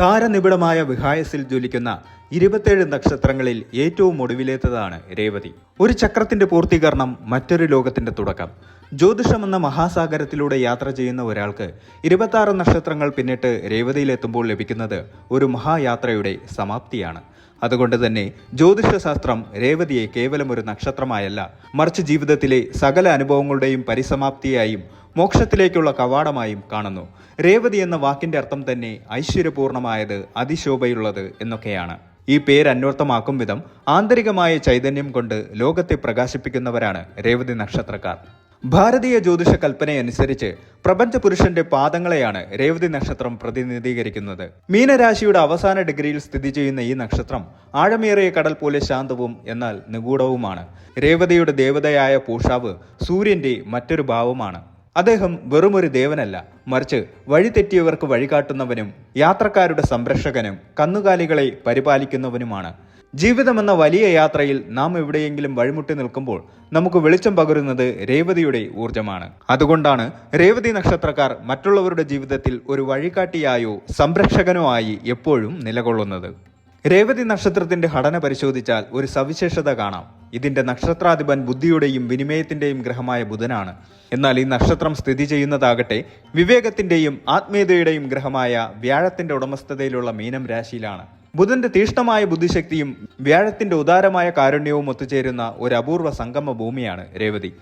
താരനിബിഡമായ വിഹായസിൽ ജ്വലിക്കുന്ന ഇരുപത്തേഴ് നക്ഷത്രങ്ങളിൽ ഏറ്റവും ഒടുവിലേത്തതാണ് രേവതി. ഒരു ചക്രത്തിന്റെ പൂർത്തീകരണം മറ്റൊരു ലോകത്തിന്റെ തുടക്കം. ജ്യോതിഷം എന്ന മഹാസാഗരത്തിലൂടെ യാത്ര ചെയ്യുന്ന ഒരാൾക്ക് ഇരുപത്തി നക്ഷത്രങ്ങൾ പിന്നിട്ട് രേവതിയിലെത്തുമ്പോൾ ലഭിക്കുന്നത് ഒരു മഹായാത്രയുടെ സമാപ്തിയാണ്. അതുകൊണ്ട് തന്നെ ജ്യോതിഷശാസ്ത്രം രേവതിയെ കേവലം ഒരു നക്ഷത്രമായല്ല മറിച്ച് ജീവിതത്തിലെ സകല അനുഭവങ്ങളുടെയും പരിസമാപ്തിയായും മോക്ഷത്തിലേക്കുള്ള കവാടമായും കാണുന്നു. രേവതി എന്ന വാക്കിന്റെ അർത്ഥം തന്നെ ഐശ്വര്യപൂർണമായത് അതിശോഭയുള്ളത് എന്നൊക്കെയാണ്. ഈ പേര് അന്വർത്ഥമാക്കും വിധം ആന്തരികമായ ചൈതന്യം കൊണ്ട് ലോകത്തെ പ്രകാശിപ്പിക്കുന്നവരാണ് രേവതി നക്ഷത്രക്കാർ. ഭാരതീയ ജ്യോതിഷ കൽപ്പനയനുസരിച്ച് പ്രപഞ്ച പുരുഷന്റെ പാദങ്ങളെയാണ് രേവതി നക്ഷത്രം പ്രതിനിധീകരിക്കുന്നത്. മീനരാശിയുടെ അവസാന ഡിഗ്രിയിൽ സ്ഥിതി ചെയ്യുന്ന ഈ നക്ഷത്രം ആഴമേറിയ കടൽ പോലെ ശാന്തവും എന്നാൽ നിഗൂഢവുമാണ്. രേവതിയുടെ ദേവതയായ പൂഷാവ് സൂര്യന്റെ മറ്റൊരു ഭാവമാണ്. അദ്ദേഹം വെറുമൊരു ദേവനല്ല മറിച്ച് വഴിതെറ്റിയവർക്ക് വഴികാട്ടുന്നവനും യാത്രക്കാരുടെ സംരക്ഷകനും കന്നുകാലികളെ പരിപാലിക്കുന്നവനുമാണ്. ജീവിതമെന്ന വലിയ യാത്രയിൽ നാം എവിടെയെങ്കിലും വഴിമുട്ടി നിൽക്കുമ്പോൾ നമുക്ക് വെളിച്ചം പകരുന്നത് രേവതിയുടെ ഊർജമാണ് അതുകൊണ്ടാണ് രേവതി നക്ഷത്രക്കാർ മറ്റുള്ളവരുടെ ജീവിതത്തിൽ ഒരു വഴികാട്ടിയായോ സംരക്ഷകനോ ആയി എപ്പോഴും നിലകൊള്ളുന്നത്. രേവതി നക്ഷത്രത്തിന്റെ ഘടന പരിശോധിച്ചാൽ ഒരു സവിശേഷത കാണാം. ഇതിന്റെ നക്ഷത്രാധിപൻ ബുദ്ധിയുടെയും വിനിമയത്തിന്റെയും ഗ്രഹമായ ബുധനാണ്. എന്നാൽ ഈ നക്ഷത്രം സ്ഥിതി ചെയ്യുന്നതാകട്ടെ വിവേകത്തിന്റെയും ആത്മീയതയുടെയും ഗ്രഹമായ വ്യാഴത്തിന്റെ ഉടമസ്ഥതയിലുള്ള മീനം രാശിയിലാണ്. ബുധന്റെ തീഷ്ണമായ ബുദ്ധിശക്തിയും വ്യാഴത്തിന്റെ ഉദാരമായ കാരുണ്യവും ഒത്തുചേരുന്ന ഒരു അപൂർവ സംഗമ ഭൂമിയാണ് രേവതി.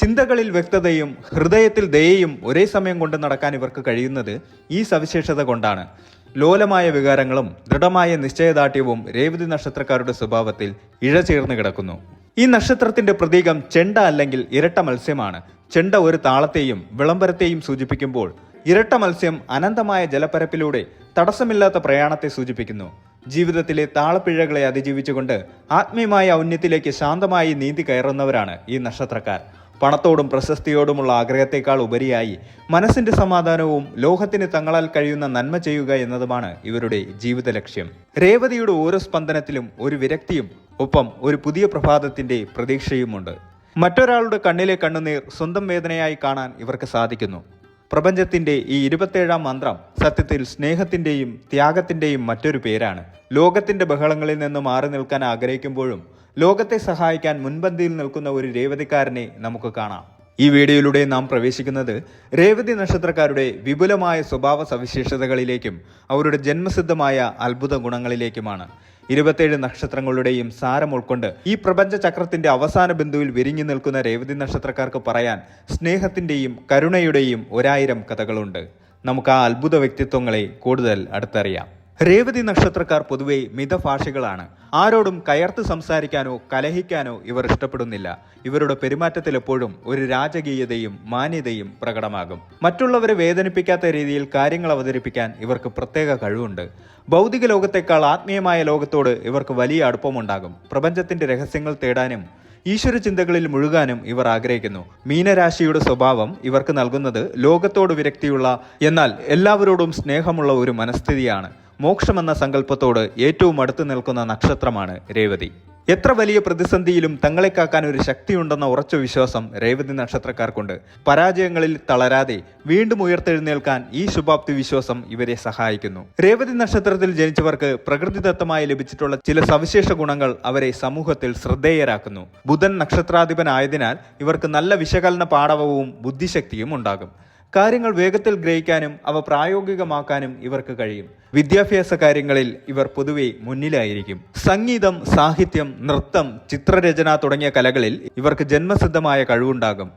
ചിന്തകളിൽ വ്യക്തതയും ഹൃദയത്തിൽ ദയയും ഒരേ സമയം കൊണ്ട് നടക്കാൻ ഇവർക്ക് കഴിയുന്നത് ഈ സവിശേഷത കൊണ്ടാണ്. ലോലമായ വികാരങ്ങളും ദൃഢമായ നിശ്ചയദാർഢ്യവും രേവതി നക്ഷത്രക്കാരുടെ സ്വഭാവത്തിൽ ഇഴചേർന്ന് കിടക്കുന്നു. ഈ നക്ഷത്രത്തിന്റെ പ്രതീകം ചെണ്ട അല്ലെങ്കിൽ ഇരട്ട മത്സ്യമാണ്. ചെണ്ട ഒരു താളത്തെയും വിളംബരത്തെയും സൂചിപ്പിക്കുമ്പോൾ ഇരട്ട മത്സ്യം അനന്തമായ ജലപ്പരപ്പിലൂടെ തടസ്സമില്ലാത്ത പ്രയാണത്തെ സൂചിപ്പിക്കുന്നു. ജീവിതത്തിലെ താളപ്പിഴകളെ അതിജീവിച്ചുകൊണ്ട് ആത്മീയമായ ഔന്നത്തിലേക്ക് ശാന്തമായി നീന്തി കയറുന്നവരാണ് ഈ നക്ഷത്രക്കാർ. പണത്തോടും പ്രശസ്തിയോടുമുള്ള ആഗ്രഹത്തെക്കാൾ ഉപരിയായി മനസ്സിന്റെ സമാധാനവും ലോകത്തിന് തങ്ങളാൽ കഴിയുന്ന നന്മ ചെയ്യുക എന്നതുമാണ് ഇവരുടെ ജീവിത ലക്ഷ്യം. രേവതിയുടെ ഓരോ സ്പന്ദനത്തിലും ഒരു വിരക്തിയും ഒപ്പം ഒരു പുതിയ പ്രഭാതത്തിന്റെ പ്രതീക്ഷയുമുണ്ട്. മറ്റൊരാളുടെ കണ്ണിലെ കണ്ണുനീർ സ്വന്തം വേദനയായി കാണാൻ ഇവർക്ക് സാധിക്കുന്നു. പ്രപഞ്ചത്തിന്റെ ഈ ഇരുപത്തേഴാം മന്ത്രം സത്യത്തിൽ സ്നേഹത്തിന്റെയും ത്യാഗത്തിന്റെയും മറ്റൊരു പേരാണ്. ലോകത്തിന്റെ ബഹളങ്ങളിൽ നിന്ന് മാറി നിൽക്കാൻ ആഗ്രഹിക്കുമ്പോഴും ലോകത്തെ സഹായിക്കാൻ മുൻപന്തിയിൽ നിൽക്കുന്ന ഒരു രേവതിക്കാരനെ നമുക്ക് കാണാം. ഈ വീഡിയോയിലൂടെ നാം പ്രവേശിക്കുന്നത് രേവതി നക്ഷത്രക്കാരുടെ വിപുലമായ സ്വഭാവ സവിശേഷതകളിലേക്കും അവരുടെ ജന്മസിദ്ധമായ അത്ഭുത ഗുണങ്ങളിലേക്കുമാണ്. ഇരുപത്തേഴ് നക്ഷത്രങ്ങളുടെയും സാരം ഉൾക്കൊണ്ട് ഈ പ്രപഞ്ച ചക്രത്തിന്റെ അവസാന ബിന്ദുവിൽ വിരിഞ്ഞു നിൽക്കുന്ന രേവതി നക്ഷത്രക്കാർക്ക് പറയാൻ സ്നേഹത്തിന്റെയും കരുണയുടെയും ഒരായിരം കഥകളുണ്ട്. നമുക്ക് ആ അത്ഭുത വ്യക്തിത്വങ്ങളെ കൂടുതൽ അടുത്തറിയാം. രേവതി നക്ഷത്രക്കാർ പൊതുവെ മിതഭാഷികളാണ്. ആരോടും കയർത്ത് സംസാരിക്കാനോ കലഹിക്കാനോ ഇവർ ഇഷ്ടപ്പെടുന്നില്ല. ഇവരുടെ പെരുമാറ്റത്തിൽ എപ്പോഴും ഒരു രാജകീയതയും മാന്യതയും പ്രകടമാകും. മറ്റുള്ളവരെ വേദനിപ്പിക്കാത്ത രീതിയിൽ കാര്യങ്ങൾ അവതരിപ്പിക്കാൻ ഇവർക്ക് പ്രത്യേക കഴിവുണ്ട്. ഭൗതിക ലോകത്തെക്കാൾ ആത്മീയമായ ലോകത്തോട് ഇവർക്ക് വലിയ അടുപ്പമുണ്ടാകും. പ്രപഞ്ചത്തിന്റെ രഹസ്യങ്ങൾ തേടാനും ഈശ്വര ചിന്തകളിൽ മുഴുകാനും ഇവർ ആഗ്രഹിക്കുന്നു. മീനരാശിയുടെ സ്വഭാവം ഇവർക്ക് നൽകുന്നത് ലോകത്തോട് വിരക്തിയുള്ള എന്നാൽ എല്ലാവരോടും സ്നേഹമുള്ള ഒരു മനസ്ഥിതിയാണ്. മോക്ഷമെന്ന സങ്കല്പത്തോട് ഏറ്റവും അടുത്തു നിൽക്കുന്ന നക്ഷത്രമാണ് രേവതി. എത്ര വലിയ പ്രതിസന്ധിയിലും തങ്ങളെ കാക്കാൻ ഒരു ശക്തിയുണ്ടെന്ന ഉറച്ച വിശ്വാസം രേവതി നക്ഷത്രക്കാർക്കുണ്ട്. പരാജയങ്ങളിൽ തളരാതെ വീണ്ടും ഉയർത്തെഴുന്നേൽക്കാൻ ഈ ശുഭാപ്തി വിശ്വാസം ഇവരെ സഹായിക്കുന്നു. രേവതി നക്ഷത്രത്തിൽ ജനിച്ചവർക്ക് പ്രകൃതിദത്തമായി ലഭിച്ചിട്ടുള്ള ചില സവിശേഷ ഗുണങ്ങൾ അവരെ സമൂഹത്തിൽ ശ്രദ്ധേയരാക്കുന്നു. ബുധൻ നക്ഷത്രാധിപനായതിനാൽ ഇവർക്ക് നല്ല വിശകലന പാടവവും ബുദ്ധിശക്തിയും ഉണ്ടാകും. കാര്യങ്ങൾ വേഗത്തിൽ ഗ്രഹിക്കാനും അവ പ്രായോഗികമാക്കാനും ഇവർക്ക് കഴിയും. വിദ്യാഭ്യാസ കാര്യങ്ങളിൽ ഇവർ പൊതുവെ മുന്നിലായിരിക്കും. സംഗീതം സാഹിത്യം നൃത്തം ചിത്രരചന തുടങ്ങിയ കലകളിൽ ഇവർക്ക് ജന്മസിദ്ധമായ കഴിവുണ്ടാകും.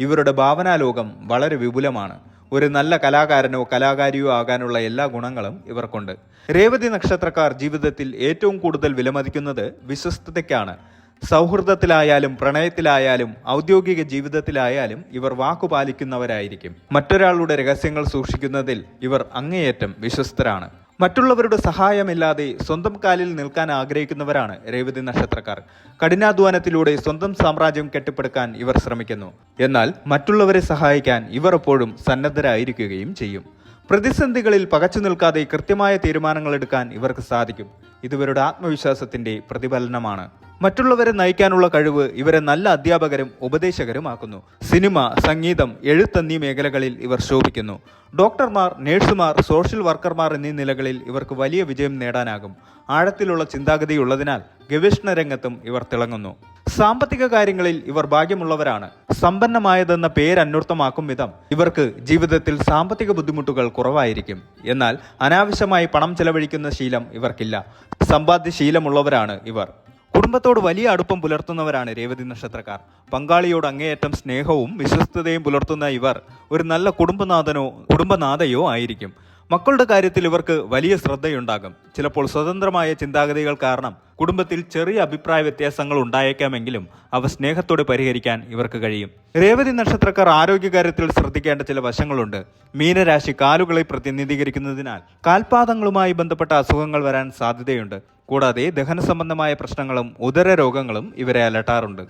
ഇവരുടെ ഭാവനാലോകം വളരെ വിപുലമാണ്. ഒരു നല്ല കലാകാരനോ കലാകാരിയോ ആകാനുള്ള എല്ലാ ഗുണങ്ങളും ഇവർക്കുണ്ട്. രേവതി നക്ഷത്രക്കാർ ജീവിതത്തിൽ ഏറ്റവും കൂടുതൽ വിലമതിക്കുന്നത് വിശ്വസ്തതയ്ക്കാണ്. സൗഹൃദത്തിലായാലും പ്രണയത്തിലായാലും ഔദ്യോഗിക ജീവിതത്തിലായാലും ഇവർ വാക്കുപാലിക്കുന്നവരായിരിക്കും. മറ്റൊരാളുടെ രഹസ്യങ്ങൾ സൂക്ഷിക്കുന്നതിൽ ഇവർ അങ്ങേയറ്റം വിശ്വസ്തരാണ്. മറ്റുള്ളവരുടെ സഹായമില്ലാതെ സ്വന്തം കാലിൽ നിൽക്കാൻ ആഗ്രഹിക്കുന്നവരാണ് രേവതി നക്ഷത്രക്കാർ. കഠിനാധ്വാനത്തിലൂടെ സ്വന്തം സാമ്രാജ്യം കെട്ടിപ്പടുക്കാൻ ഇവർ ശ്രമിക്കുന്നു. എന്നാൽ മറ്റുള്ളവരെ സഹായിക്കാൻ ഇവർ എപ്പോഴും സന്നദ്ധരായിരിക്കുകയും ചെയ്യും. പ്രതിസന്ധികളിൽ പകച്ചു നിൽക്കാതെ കൃത്യമായ തീരുമാനങ്ങൾ എടുക്കാൻ ഇവർക്ക് സാധിക്കും. ഇതുവരുടെ ആത്മവിശ്വാസത്തിന്റെ പ്രതിഫലനമാണ്. മറ്റുള്ളവരെ നയിക്കാനുള്ള കഴിവ് ഇവരെ നല്ല അധ്യാപകരും ഉപദേശകരുമാക്കുന്നു. സിനിമ സംഗീതം എഴുത്തെന്നീ മേഖലകളിൽ ഇവർ ശോഭിക്കുന്നു. ഡോക്ടർമാർ നഴ്സുമാർ സോഷ്യൽ വർക്കർമാർ എന്നീ നിലകളിൽ ഇവർക്ക് വലിയ വിജയം നേടാനാകും. ആഴത്തിലുള്ള ചിന്താഗതിയുള്ളതിനാൽ ഗവേഷണ രംഗത്തും ഇവർ തിളങ്ങുന്നു. സാമ്പത്തിക കാര്യങ്ങളിൽ ഇവർ ഭാഗ്യമുള്ളവരാണ്. സമ്പന്നമായതെന്ന പേരന്വർത്ഥമാക്കും വിധം ഇവർക്ക് ജീവിതത്തിൽ സാമ്പത്തിക ബുദ്ധിമുട്ടുകൾ കുറവായിരിക്കും. എന്നാൽ അനാവശ്യമായി പണം ചെലവഴിക്കുന്ന ശീലം ഇവർക്കില്ല. സമ്പാദ്യ ശീലമുള്ളവരാണ് ഇവർ. കുടുംബത്തോട് വലിയ അടുപ്പം പുലർത്തുന്നവരാണ് രേവതി നക്ഷത്രക്കാർ. പങ്കാളിയോട് അങ്ങേയറ്റം സ്നേഹവും വിശ്വസ്തതയും പുലർത്തുന്ന ഇവർ ഒരു നല്ല കുടുംബനാഥനോ കുടുംബനാഥയോ ആയിരിക്കും. മക്കളുടെ കാര്യത്തിൽ ഇവർക്ക് വലിയ ശ്രദ്ധയുണ്ടാകും. ചിലപ്പോൾ സ്വതന്ത്രമായ ചിന്താഗതികൾ കാരണം കുടുംബത്തിൽ ചെറിയ അഭിപ്രായ വ്യത്യാസങ്ങൾ ഉണ്ടായേക്കാമെങ്കിലും അവ സ്നേഹത്തോടെ പരിഹരിക്കാൻ ഇവർക്ക് കഴിയും. രേവതി നക്ഷത്രക്കാർ ആരോഗ്യകാര്യത്തിൽ ശ്രദ്ധിക്കേണ്ട ചില വശങ്ങളുണ്ട്. മീനരാശി കാലുകളെ പ്രതിനിധീകരിക്കുന്നതിനാൽ കാൽപാദങ്ങളുമായി ബന്ധപ്പെട്ട അസുഖങ്ങൾ വരാൻ സാധ്യതയുണ്ട്. കൂടാതെ ദഹന സംബന്ധമായ പ്രശ്നങ്ങളും ഉദര രോഗങ്ങളും ഇവരെ അലട്ടാറുണ്ട്.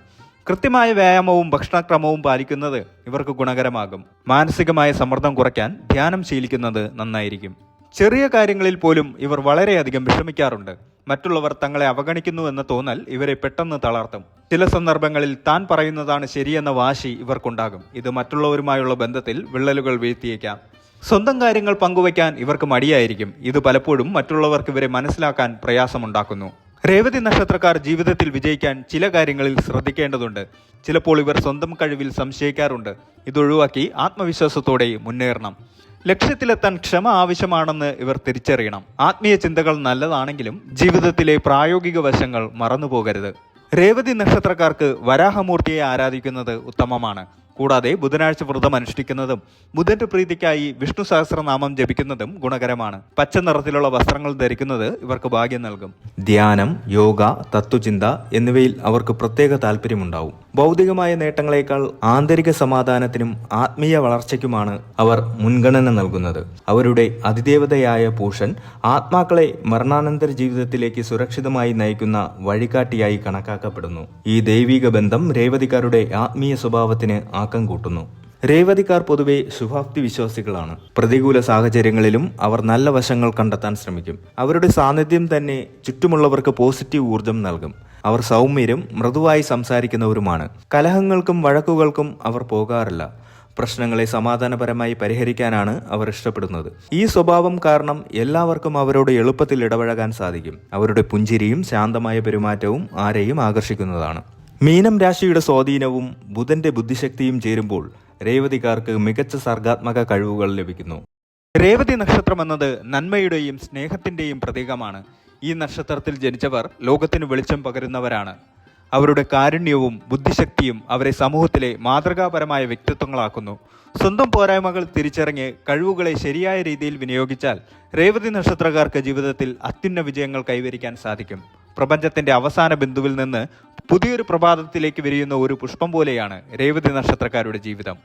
കൃത്യമായ വ്യായാമവും ഭക്ഷണക്രമവും പാലിക്കുന്നത് ഇവർക്ക് ഗുണകരമാകും. മാനസികമായ സമ്മർദ്ദം കുറയ്ക്കാൻ ധ്യാനം ശീലിക്കുന്നത് നന്നായിരിക്കും. ചെറിയ കാര്യങ്ങളിൽ പോലും ഇവർ വളരെയധികം വിഷമിക്കാറുണ്ട്. മറ്റുള്ളവർ തങ്ങളെ അവഗണിക്കുന്നു എന്ന തോന്നൽ ഇവരെ പെട്ടെന്ന് തളർത്തും. ചില സന്ദർഭങ്ങളിൽ താൻ പറയുന്നതാണ് ശരിയെന്ന വാശി ഇവർക്കുണ്ടാകും. ഇത് മറ്റുള്ളവരുമായുള്ള ബന്ധത്തിൽ വിള്ളലുകൾ വീഴ്ത്തിയേക്കാം. സ്വന്തം കാര്യങ്ങൾ പങ്കുവയ്ക്കാൻ ഇവർക്ക് മടിയായിരിക്കും. ഇത് പലപ്പോഴും മറ്റുള്ളവർക്ക് ഇവരെ മനസ്സിലാക്കാൻ പ്രയാസമുണ്ടാക്കുന്നു. രേവതി നക്ഷത്രക്കാർ ജീവിതത്തിൽ വിജയിക്കാൻ ചില കാര്യങ്ങളിൽ ശ്രദ്ധിക്കേണ്ടതുണ്ട്. ചിലപ്പോൾ ഇവർ സ്വന്തം കഴിവിൽ സംശയിക്കാറുണ്ട്. ഇതൊഴിവാക്കി ആത്മവിശ്വാസത്തോടെ മുന്നേറണം. ലക്ഷ്യത്തിലെത്താൻ ക്ഷമ ആവശ്യമാണെന്ന് ഇവർ തിരിച്ചറിയണം. ആത്മീയ ചിന്തകൾ നല്ലതാണെങ്കിലും ജീവിതത്തിലെ പ്രായോഗിക വശങ്ങൾ മറന്നുപോകരുത്. രേവതി നക്ഷത്രക്കാർക്ക് വരാഹമൂർത്തിയെ ആരാധിക്കുന്നത് ഉത്തമമാണ്. കൂടാതെ ബുധനാഴ്ച വ്രതം അനുഷ്ഠിക്കുന്നതും ബുധന്റെ പ്രീതിക്കായി വിഷ്ണു സഹസ്രനാമം ജപിക്കുന്നതും ഗുണകരമാണ്. പച്ച നിറത്തിലുള്ള വസ്ത്രങ്ങൾ ധരിക്കുന്നത് ഇവർക്ക് ഭാഗ്യം നൽകും. ധ്യാനം യോഗ തത്വചിന്ത എന്നിവയിൽ അവർക്ക് പ്രത്യേക താല്പര്യമുണ്ടാവും ഭൗതികമായ നേട്ടങ്ങളെക്കാൾ ആന്തരിക സമാധാനത്തിനും ആത്മീയ വളർച്ചയ്ക്കുമാണ് അവർ മുൻഗണന നൽകുന്നത്. അവരുടെ അതിദേവതയായ പൂഷൻ ആത്മാക്കളെ മരണാനന്തര ജീവിതത്തിലേക്ക് സുരക്ഷിതമായി നയിക്കുന്ന വഴികാട്ടിയായി കണക്കാക്കപ്പെടുന്നു. ഈ ദൈവിക ബന്ധം രേവതിക്കാരുടെ ആത്മീയ സ്വഭാവത്തിന് ആക്കം കൂട്ടുന്നു. രേവതിക്കാർ പൊതുവെ ശുഭാപ്തി വിശ്വാസികളാണ്. പ്രതികൂല സാഹചര്യങ്ങളിലും അവർ നല്ല വശങ്ങൾ കണ്ടെത്താൻ ശ്രമിക്കും. അവരുടെ സാന്നിധ്യം തന്നെ ചുറ്റുമുള്ളവർക്ക് പോസിറ്റീവ് ഊർജം നൽകും. അവർ സൗമ്യരും മൃദുവായി സംസാരിക്കുന്നവരുമാണ്. കലഹങ്ങൾക്കും വഴക്കുകൾക്കും അവർ പോകാറില്ല. പ്രശ്നങ്ങളെ സമാധാനപരമായി പരിഹരിക്കാനാണ് അവർ ഇഷ്ടപ്പെടുന്നത്. ഈ സ്വഭാവം കാരണം എല്ലാവർക്കും അവരോട് എളുപ്പത്തിൽ ഇടപഴകാൻ സാധിക്കും. അവരുടെ പുഞ്ചിരിയും ശാന്തമായ പെരുമാറ്റവും ആരെയും ആകർഷിക്കുന്നതാണ്. മീനം രാശിയുടെ സ്വാധീനവും ബുധന്റെ ബുദ്ധിശക്തിയും ചേരുമ്പോൾ രേവതിക്കാർക്ക് മികച്ച സർഗാത്മക കഴിവുകൾ ലഭിക്കുന്നു. രേവതി നക്ഷത്രം എന്നത് നന്മയുടെയും സ്നേഹത്തിന്റെയും പ്രതീകമാണ്. ഈ നക്ഷത്രത്തിൽ ജനിച്ചവർ ലോകത്തിന് വെളിച്ചം പകരുന്നവരാണ്. അവരുടെ കാരുണ്യവും ബുദ്ധിശക്തിയും അവരെ സമൂഹത്തിലെ മാതൃകാപരമായ വ്യക്തിത്വങ്ങളാക്കുന്നു. സ്വന്തം പോരായ്മകൾ തിരിച്ചറിഞ്ഞ് കഴിവുകളെ ശരിയായ രീതിയിൽ വിനിയോഗിച്ചാൽ രേവതി നക്ഷത്രക്കാർക്ക് ജീവിതത്തിൽ അത്യുന്ന വിജയങ്ങൾ കൈവരിക്കാൻ സാധിക്കും. പ്രപഞ്ചത്തിന്റെ അവസാന ബിന്ദുവിൽ നിന്ന് പുതിയൊരു പ്രഭാതത്തിലേക്ക് വിരിയുന്ന ഒരു പുഷ്പം പോലെയാണ് രേവതി നക്ഷത്രക്കാരുടെ ജീവിതം.